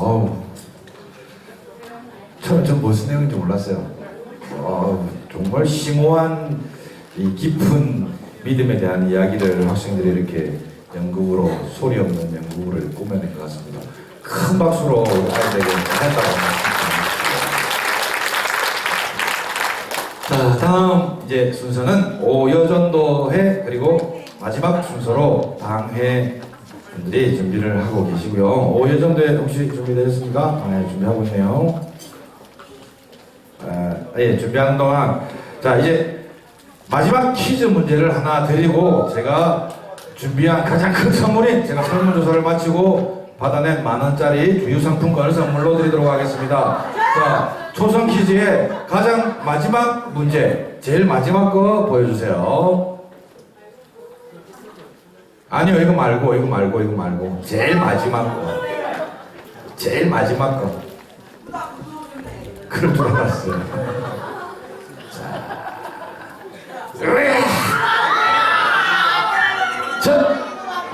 어우, 처음에 좀 무슨 내용인지 몰랐어요. 어우, 정말 심오한 이 깊은 믿음에 대한 이야기를 학생들이 이렇게 연극으로 소리 없는 연극으로 꾸며낸 것 같습니다. 큰 박수로 아이들에게 했다고 합니다. 자, 다음 이제 순서는 오여전도회 그리고 마지막 순서로 당회 분들이 준비를 하고 계시고요. 오여전도회 혹시 준비되셨습니까? 네, 준비하고 있네요. 아, 예, 준비하는 동안 자 이제 마지막 퀴즈 문제를 하나 드리고 제가 준비한 가장 큰 선물인 제가 설문조사를 마치고 받아낸 만 원짜리 주유상품권을 선물로 드리도록 하겠습니다. 자, 초성 퀴즈의 가장 마지막 문제, 제일 마지막 거 보여주세요. 아니요, 이거 말고, 이거 말고, 이거 말고. 제일 마지막 거. 제일 마지막 거. 그럴 줄 알았어요. 자,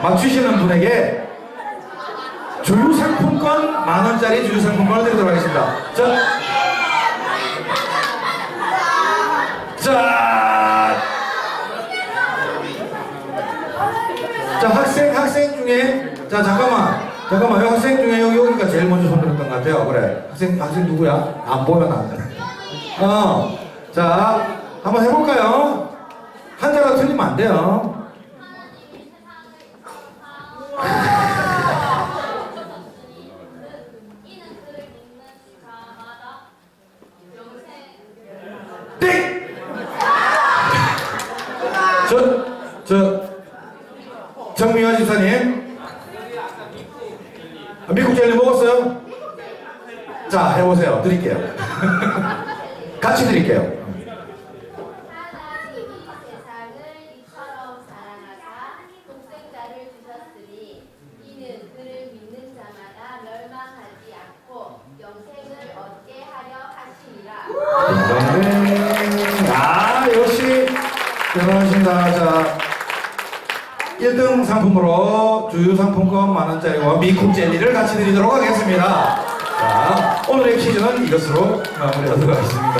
맞추시는 분에게 주유상품권 만 원짜리 주유상품권을 드리도록 하겠습니다. 자, 자, 자 학생 학생 중에 자 잠깐만 잠깐만 요 학생 중에 여기 여기가 제일 먼저 손 들었던 것 같아요. 그래 학생 학생 누구야? 안 보면 안 돼. 어, 자 한번 해볼까요? 한자가 틀리면 안 돼요. 땡! 저, 저, 정미화 집사님. 아, 미국 젤리 먹었어요? 자, 해보세요. 드릴게요. 같이 드릴게요. 하시니라. 딩동댕. 아, 역시 대단하십니다. 자, 1등 상품으로 주유 상품권 만원짜리와 미국 젤리를 같이 드리도록 하겠습니다. 자, 오늘의 퀴즈는 이것으로 마무리하도록 하겠습니다.